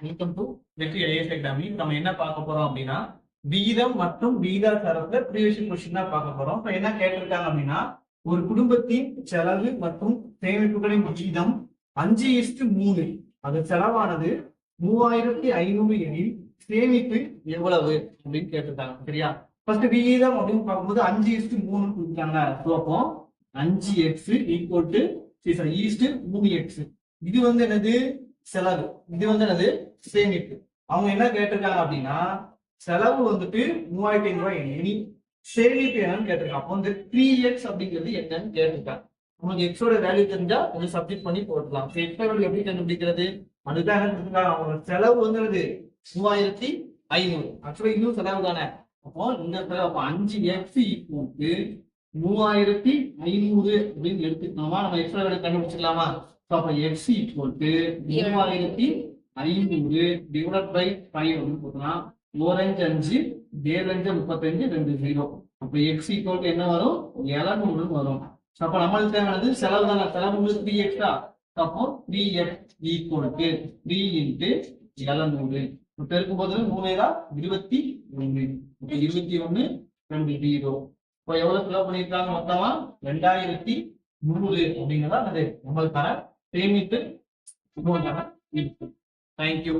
Welcome to Vetri IAS எக்ஸாமி நம்ம என்ன பார்க்க போறோம் அப்படின்னா விகிதம் மற்றும் விகிதா சார்ந்த ப்ரீவியஷன் கொஸ்டின் தான் பார்க்க போறோம். இப்போ என்ன கேட்டிருக்காங்க அப்படின்னா ஒரு குடும்பத்தின் செலவு மற்றும் சேமிப்புகளின் விகிதம் அஞ்சு இஸ்டு மூணு. அது செலவானது மூவாயிரத்தி ஐநூறு எனில் சேமிப்பு எவ்வளவு அப்படின்னு கேட்டிருக்காங்க சரியா? ஃபர்ஸ்ட் விகிதம் அப்படின்னு பார்க்கும்போது அஞ்சு இஸ்டு மூணு கொடுத்தாங்க ஸோ அஞ்சு எக்ஸ் ஈக்குவல் டு ஈஸ்ட் மூணு எக்ஸ் இது வந்து என்னது? செலவு. இது வந்து என்னது? சேமிப்பு. அவங்க என்ன கேட்டிருக்காங்க அப்படின்னா செலவு வந்துட்டு மூவாயிரத்தி ஐநூறு ரூபாய் இனி சேமிப்பு என்னன்னு கேட்டிருக்காங்க. அப்போ வந்து த்ரீ எக்ஸ் அப்படிங்கிறது என்னன்னு கேட்டிருக்காங்க. உங்களுக்கு எக்ஸோட வேல்யூ தெரிஞ்சா கொஞ்சம் சப்ஜெக்ட் பண்ணி போட்டுக்கலாம். எக்ஸ் வேல்யூ எப்படி கண்டுபிடிக்கிறது? அதுக்காக என்ன அவங்களோட செலவு வந்துருது மூவாயிரத்தி ஐநூறு. ஆக்சுவலா இன்னும் செலவு தானே. அப்போ இந்த செலவு அப்போ அஞ்சு எக்ஸ் ஈக்குவலுக்கு மூவாயிரத்தி ஐநூறு அப்படின்னு எடுத்துக்கணுமா நம்ம எக்ஸ்ட்ரா வேலை கண்டுபிடிச்சிக்கலாமா ஸோ அப்போ எக்ஸ் போட்டு மூவாயிரத்தி ஐநூறு டிவைட் பை ஃபைவ் அப்படின்னு போட்டலாம் ஓரஞ்சு அஞ்சு ஏழஞ்சு முப்பத்தஞ்சு ரெண்டு ஜீரோ அப்போ எக்ஸ் ஈக்குவல் என்ன வரும்? இளநூறுன்னு வரும். அப்போ நம்மளுக்கு தேவையானது செலவு தானே? செலவு உங்களுக்கு த்ரீ எக்ஸா அப்போ three x equal three into இளநூறு இப்போ பெருக்கும் போது மூணு தான் இருபத்தி ஒன்று இருபத்தி ஒன்று ரெண்டு ஜீரோ இப்போ எவ்வளவு செலவு பண்ணியிருக்காங்க? மொத்தமா ரெண்டாயிரத்தி நூறு அப்படிங்கிறதா அது நம்மளுக்கான சேமிப்பு தேங்க்யூ